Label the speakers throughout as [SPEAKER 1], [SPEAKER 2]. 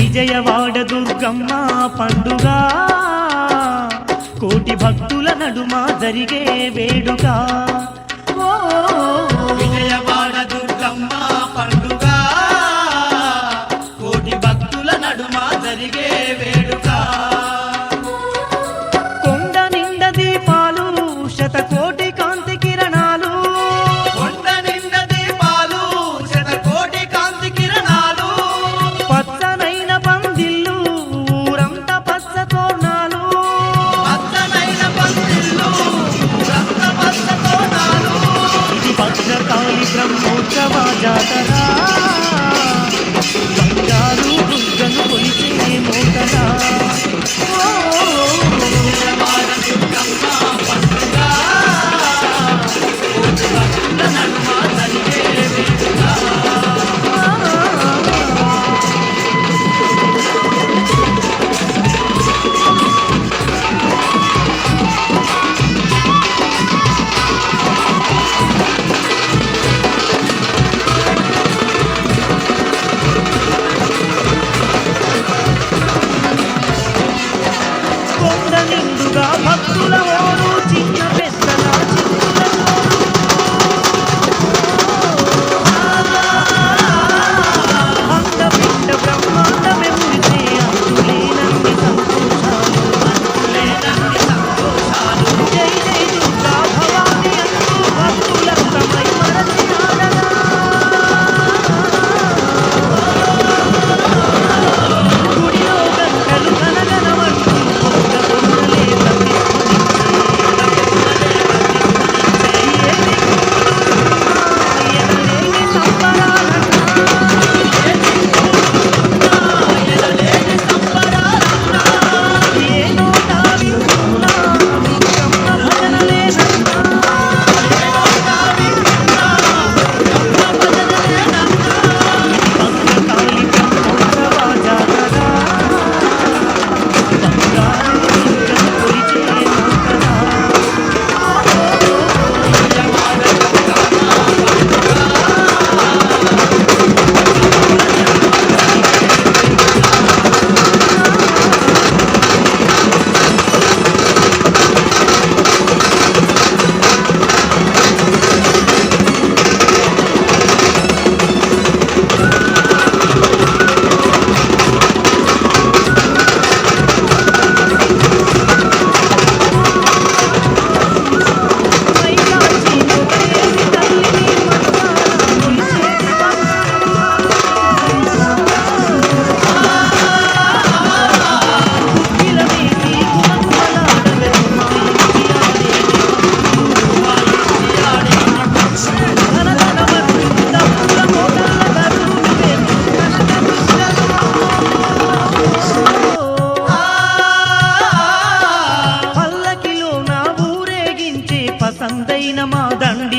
[SPEAKER 1] విజయవాడ దుర్గమ్మ పండుగ. కోటి భక్తుల నడుమ జరిగే వేడుక.
[SPEAKER 2] విజయవాడ దుర్గమ్మ పండుగ.
[SPEAKER 1] रवा जाता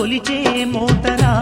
[SPEAKER 1] కొలిచే మోతరా?